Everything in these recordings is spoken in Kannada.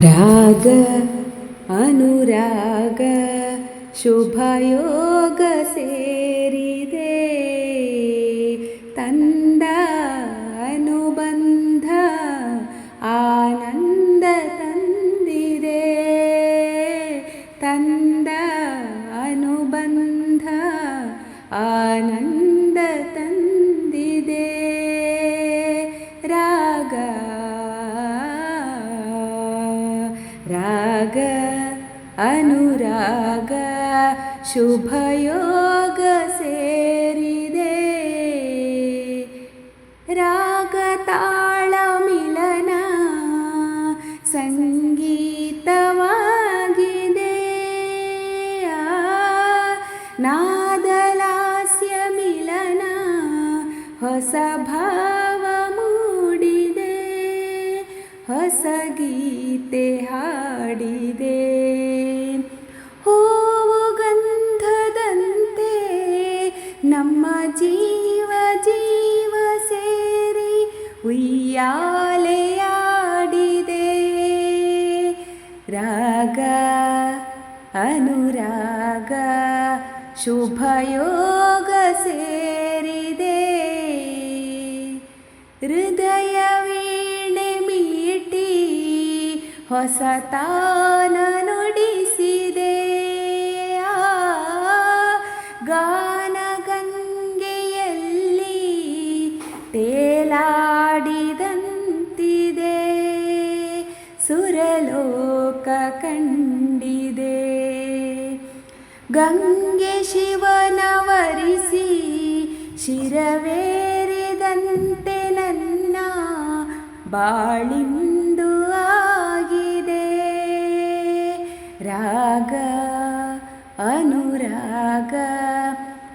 രാഗ അനുരാഗ ശുഭയോഗ സേരിതേ. തന്ത അനുബന്ധ ആനന്ദ തന്തിരേ തന്ത അനുബന്ധ ആനന്ദ राग अनुराग शुभयोग शेरिदे रागताळमिलन सङ्गीतवागिदे नादलास्य मिलन होसभा ಹೊಸ ಗೀತೆ ಹಾಡಿದೆ ಹೂವು ಗಂಧದಂತೆ ನಮ್ಮ ಜೀವ ಜೀವ ಸೇರಿ ಉಯ್ಯಾಲೆಯಾಡಿದೆ. ರಾಗ, ಅನುರಾಗ, ಶುಭಯೋಗ ಸೇರಿದೆ. ಹೃದಯ ವೀಣೆ ಮೀಟಿ ಹೊಸ ತಾನ ನುಡಿಸಿದೆ. ಗಾನ ಗಂಗೆಯಲ್ಲಿ ತೇಲಾಡಿದಂತಿದೆ. ಸುರಲೋಕ ಕಂಡಿದೆ. ಗಂಗೆ ಶಿವನ ವರಿಸಿ ಶಿರವೇರಿದಂತೆ ನನ್ನ ಬಾಳಿಂದು ರಾಗ ಅನುರಾಗ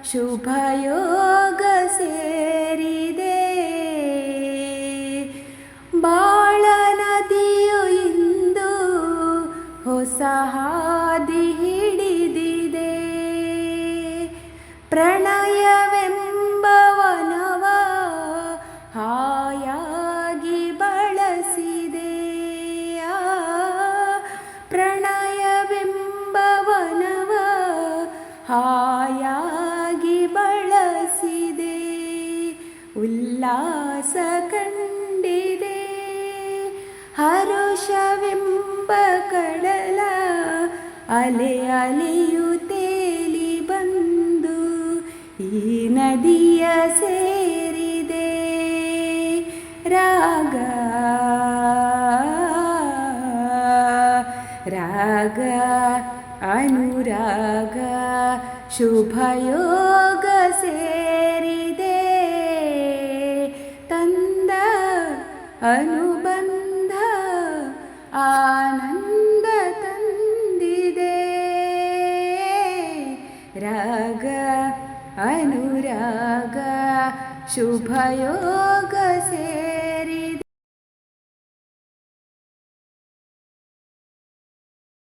ಶುಭಯೋಗ ಸೇರಿದೆ. ಬಾಳ ನದಿಯು ಇಂದು ಹೊಸ ಹಾದಿ ಹಿಡಿದಿದೆ. ಪ್ರಣಯವೆಂಬ ಉಲ್ಲಾಸ ಕಂಡಿದೆ. ಹರುಷವೆಂಬ ಕಡಲ ಅಲೆ ಅಲೆಯು ತೇಲಿ ಬಂದು ಈ ನದಿಯ ಸೇರಿದೆ. ರಾಗ ರಾಗ, ಅನುರಾಗ, ಶುಭಯೋಗ ಸೇರಿದೆ ಅನುಬಂಧ ಆನಂದ ತಂದಿದೆ ರಾಗ ಅನುರಾಗ ಶುಭಯೋಗ ಸೇ